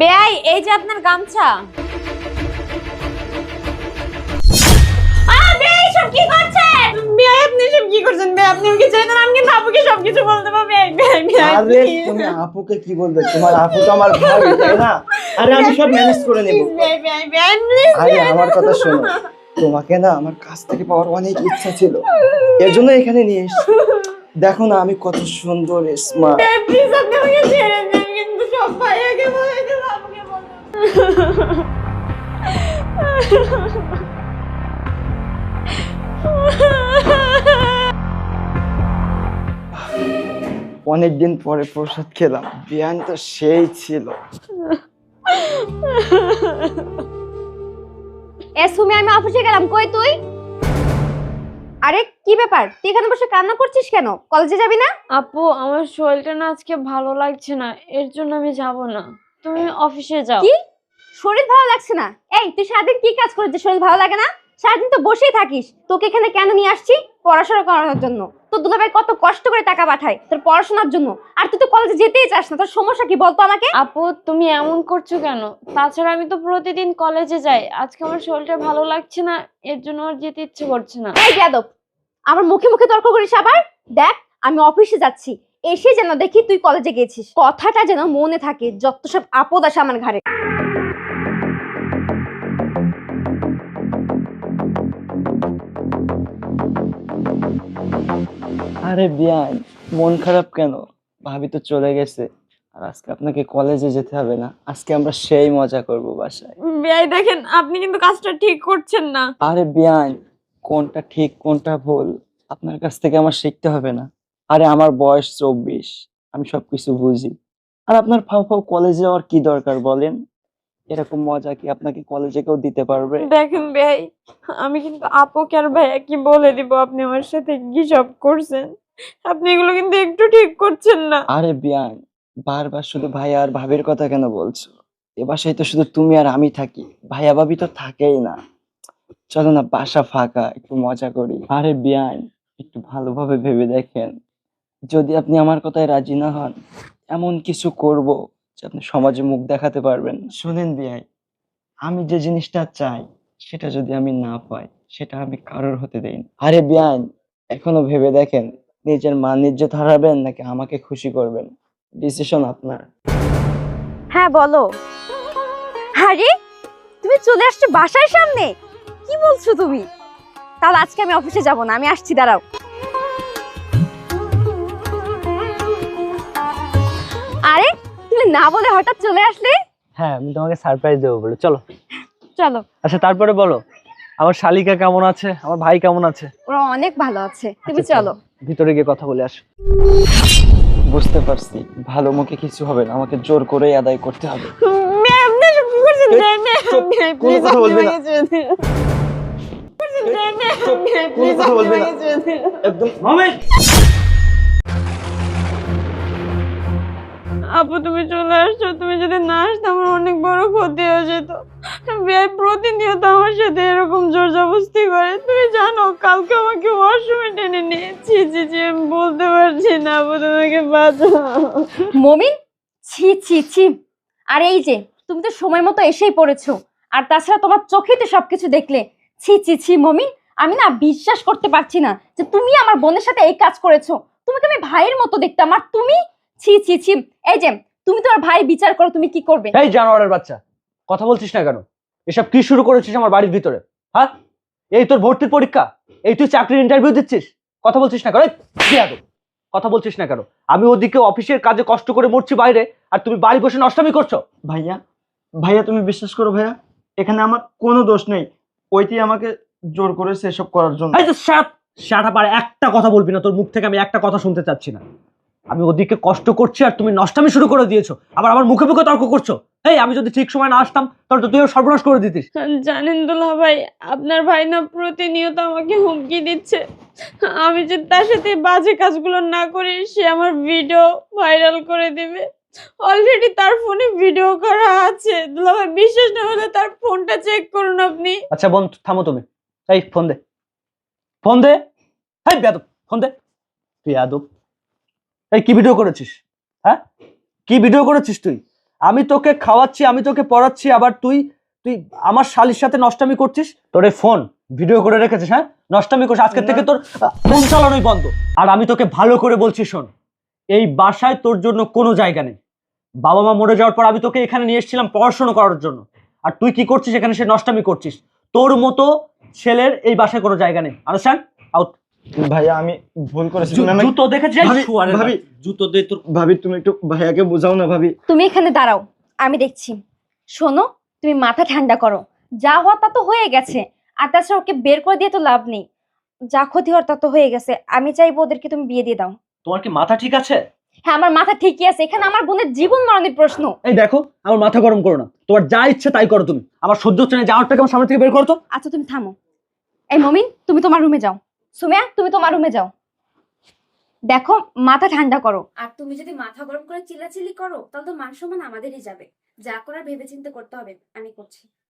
বেআই এই যে আপনার গামছা। কি করছেন? বেআই, আপনি কি করছেন? বেআই, আপনি ছেড়ে আমি কিন্তু আপুকে সবকিছু বলতে পারব, বেআই, বেআই, বেআই, আরে তুমি আপুকে কি বলবে? তোমার আপু তো আমার ভাই তাই না? আরে আমি সব ম্যানেজ করে নেব। আরে আমার কথা শোনো। তোমাকে না আমার কাছ থেকে পাওয়ার অনেক ইচ্ছা ছিল। এর জন্য এখানে নিয়ে এসেছি। দেখো না আমি কত সুন্দর স্মার্ট বেআই, আপনি আমাকে অনেকদিন পরে প্রসাদ খেলাম। বিয়ান তো সেই ছিল। এ সুমি আমি অফিসে গেলাম। কই তুই? আরে কি ব্যাপার? তুই এখানে বসে কান্না করছিস কেন? কলেজে যাবি না? আপু আমার শরীরটা না আজকে ভালো লাগছে না। এর জন্য আমি যাব না। তুমি অফিসে যাও। কি? শরীর ভালো লাগছে না। এই তুই সারাদিন কি কাজ করেছিস? শরীর ভালো লাগে না? সারাদিন তো বসেই থাকিস। তোকে এখানে কেন নিয়ে আসছি? পড়াশোনা করানোর জন্য। তোর দুলাভাই কত কষ্ট করে টাকা পাঠায় তোর পড়াশোনার জন্য। আর তুই তো কলেজে যেতেই চাস না। তোর সমস্যা কি বলতো আমাকে? আপু তুমি এমন করছ কেন? তাছাড়া আমি তো প্রতিদিন কলেজে যাই। আজকে আমার শরীরটা ভালো লাগছে না। এর জন্য আর যেতে ইচ্ছে করছে না। এই যাদব আমার মুখে মুখে তর্ক করিস আবার? দেখ আমি অফিসে যাচ্ছি। এসে যেন দেখি তুই কলেজে গেছিস। কথাটা যেন মনে থাকে যত সব আপদ আসে আমার ঘাড়ে। আরে বিয়ান মন খারাপ কেন? ভাবি তো চলে গেছে। আর আজকে আপনাকে কলেজে যেতে হবে না। আজকে আমরা সেই মজা করব বাসায়। বেআই দেখেন আপনি কিন্তু কাজটা ঠিক করছেন না। আরে বিয়ান কোনটা ঠিক কোনটা ভুল? আপনার কাছ থেকে আমার শিখতে হবে না। আরে আমার বয়স চব্বিশ আমি সবকিছু বুঝি। আর আপনার ফাও ফাও কলেজে যাওয়ার কি দরকার বলেন? এরকম মজা কি আপনাকে কলেজে কেউ দিতে পারবে? দেখেন বেআই আমি কিন্তু আপুকে আর ভাইয়া কি বলে দিব আপনি আমার সাথে কি সব করছেন? আপনি এগুলো কিন্তু একটু ঠিক করছেন না। আরে বিয়ান বারবার শুধু ভাই আর ভাবির কথা কেন বলছো? এ বাসায় তো শুধু তুমি আর আমি থাকি ভাইয়া ভাবি তো থাকেই না। চলো না বাসা ফাঁকা একটু মজা করি। আরে বিয়ান একটু ভালোভাবে ভেবে দেখেন। যদি আপনি আমার কথায় রাজি না হন এমন কিছু করব। আপনি সমাজে মুখ দেখাতে পারবেন শুনেন বিয়াই আমি যে জিনিসটা চাই সেটা যদি আমি না পাই সেটা আমি কারোর হতে দেই না। আরে বিয়ান এখনও ভেবে দেখেন নিজের মান ইজ্জত হারাবেন নাকি আমাকে খুশি করবেন? ডিসিশন আপনার। হ্যাঁ বলো। আরে তুমি চলে আসছো বাসার সামনে? কি বলছো তুমি? তাহলে আজকে আমি অফিসে যাব না আমি আসছি দাঁড়াও। তুমি না বলে হঠাৎ চলে আসলে? হ্যাঁ আমি তোমাকে সারপ্রাইজ দেবো বলে। চলো। চলো। আচ্ছা তারপরে বলো আমার শালিকা কেমন আছে? আমার ভাই কেমন আছে? ওরা অনেক ভালো আছে। তুমি আচ্ছা, চলো। ভিতরে গিয়ে কথা বলে আসো। বুঝতে পারছি। ভালো মুখে কিছু হবে না। আমাকে জোর করেই আদায় করতে হবে। বেআই, আপনি এসব কি আপু, তুমি চলে আসছো। তুমি যদি না আসতে, আমার অনেক বড় ক্ষতি হয়ে যেত। প্রতিনিয়ত আমার সাথে এরকম জোর জবস্তি করে। তুমি জানো, কালকে আমাকে ওয়াশরুমে টেনে নিয়েছি ছি ছি আমি বলতে পারছি না আপু, তোমাকে বাঁচাও। মমিন? ছি ছি ছি। আর এই যে, তুমি তো সময় মতো এসেই পড়েছো। আর তাছাড়া তোমার চোখে তো সবকিছু দেখলে। ছি ছি ছি, মমিন, আমি না বিশ্বাস করতে পারছি না যে তুমি আমার বোনের সাথে এই কাজ করেছ। তোমাকে আমি ভাইয়ের মতো দেখতাম। আর তুমি ছি ছি ছি। এই যে তুমি তোমার ভাই বিচার করো তুমি কি করবে? এই জানোয়ারের বাচ্চা কথা বলছিস না কেন? এসব কি শুরু করেছিস আমার বাড়ির ভিতরে? হ্যাঁ? এই তোর ভর্তির পরীক্ষা? এই তুই চাকরির ইন্টারভিউ দিচ্ছিস? কথা বলছিস না কেন? কথা বলছিস না কেন? আমি ওদিকে অফিসের কাজে কষ্ট করে মরছি বাইরে আর তুমি বাড়ি বসে নষ্টামি করছ। ভাইয়া ভাইয়া তুমি বিশ্বাস করো ভাইয়া এখানে আমার কোনো দোষ নেই। ওইটি আমাকে জোর করেছে এসব করার জন্য। একটা কথা বলবি না তোর মুখ থেকে আমি একটা কথা শুনতে চাচ্ছি না। আমি ওদিকে কষ্ট করছি আর তুমি নষ্টামি শুরু করে দিয়েছ। আবার আমার মুখে মুখে তর্ক করছ। এই আমি যদি ঠিক সময় না আসতাম তাহলে তো তুইও সর্বনাশ করে দিতিস। জানেন দুলা ভাই আপনার ভাই না প্রতিনিয়ত আমাকে হুমকি দিচ্ছে। আমি যে তার সাথে বাজে কাজগুলো না করি সে আমার ভিডিও ভাইরাল করে দিবে। অলরেডি তার ফোনে ভিডিও করা আছে। দুলা ভাই বিশ্বাস না হলে তার ফোনটা চেক করুন আপনি। আচ্ছা বোন থামো তুমি। এই ফোন দে। ফোন দে। এই বেয়াদব ফোন দে। বেয়াদব। এই কি ভিডিও করেছিস? হ্যাঁ? কি ভিডিও করেছিস তুই? আমি তোকে খাওয়াচ্ছি, আমি তোকে পড়াচ্ছি, আবার তুই তুই আমার শালির সাথে নষ্টামি করছিস? তোর এই ফোন ভিডিও করে রেখেছিস হ্যাঁ? নষ্টামি করছিস। আজকের থেকে তোর ফোন চালানোই বন্ধ। আর আমি তোকে ভালো করে বলছি, শোন। এই বাসায় তোর জন্য কোনো জায়গা নেই। বাবা মা মরে যাওয়ার পর আমি তোকে এখানে নিয়ে এসেছিলাম পড়াশোনা করার জন্য। আর তুই কি করছিস এখানে সে নষ্টামি করছিস? তোর মতো ছেলের এই বাসায় কোনো জায়গা নেই। আনুষ্ঠান আউট ভাইয়া আমি ভুল করেছি তুমি জুতো ভাবি, শুয়ারের ভাবি। জুতো দিয়ে তোর ভাবি তুমি একটু ভাইয়াকে বোঝাও না ভাবি। তুমি এখানে দাঁড়াও আমি দেখছি। শোনো তুমি মাথা ঠান্ডা করো। যা হওয়ার তা তো হয়ে গেছে আর তাছাড়া ওকে বের করে দিয়ে তো লাভ নেই। যা ক্ষতি হওয়ার তা তো হয়ে গেছে আমি চাইব ওদেরকে তুমি বিয়ে দিয়ে দাও। তোমার কি মাথা ঠিক আছে? হ্যাঁ আমার মাথা ঠিকই আছে এখানে আমার বোনের জীবন মরণের প্রশ্ন। এই দেখো আমার মাথা গরম করো না। তোমার যা ইচ্ছে তাই করো তুমি। আমার সহ্য হচ্ছে না যাওয়ার টাকা আমার সামনে থেকে বের করো তো। আচ্ছা তুমি থামো। এই মমিন তুমি তোমার রুমে যাও। সুমিয়া, তুমি তোমার রুমে যাও। দেখো, মাথা ঠান্ডা করো। আর তুমি যদি মাথা গরম করে চিল্লাচিল্লি করো, তাহলে তো মান সম্মান আমাদেরই যাবে। যা করার ভেবেচিন্তে করতে হবে, আমি করছি।